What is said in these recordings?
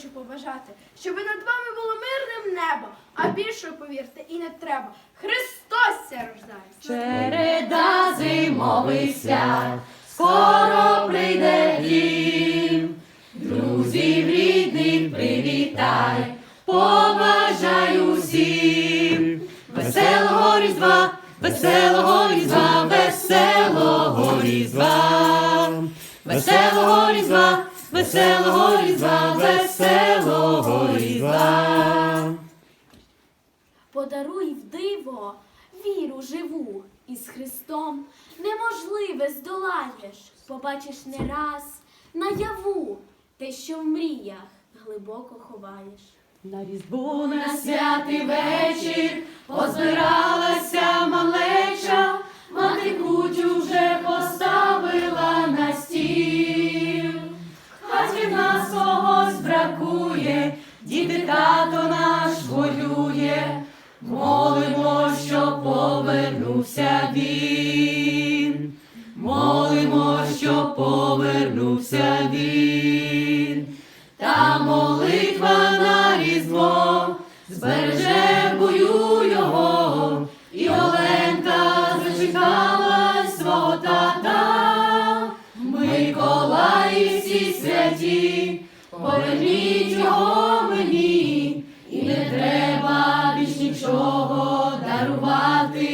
побажати, щоб над вами було мирним небо, а більше, повірте, і не треба. Христос ся рождається. Череда зимовий свят, скоро прийде дім. Друзів рідних привітай, побажай усім. Веселого різдва, веселого різдва, веселого різдва, веселого різдва, веселого різдва, веселого різдва. Подаруй в диво віру живу із Христом неможливе здолаєш, побачиш не раз наяву те, що в мріях глибоко ховаєш. На різдву на святий вечір позбиралася діти тато наш воює, молимо, щоб повернувся він, молимо, щоб повернувся він. Та молитва на різдво збереже бою його, і Оленка зачекалась свого тата. Миколаї всі святі, поверніть його мені, і не треба більш нічого дарувати,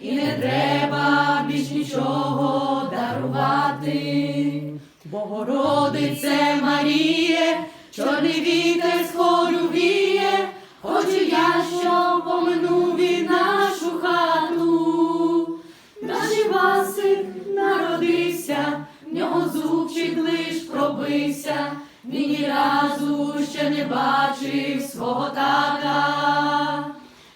і не треба більш нічого дарувати. Богородице Маріє, чорний вітер з хорю віє, хочу я, що поминув він нашу хату. Наш Івасик народився, в нього зубчик лиш робився, він ні разу ще не бачив свого тата,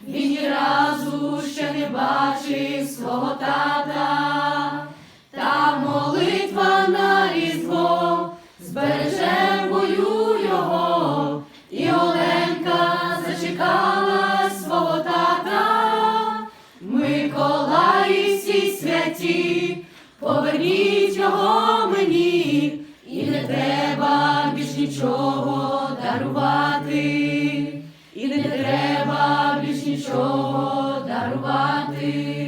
він ні разу ще не бачив свого тата, та молитва на різдво збереже бою його, і Оленка зачекала свого тата, Миколаївці святі, поверніть його мені треба більш нічого дарувати, і не треба більш нічого дарувати.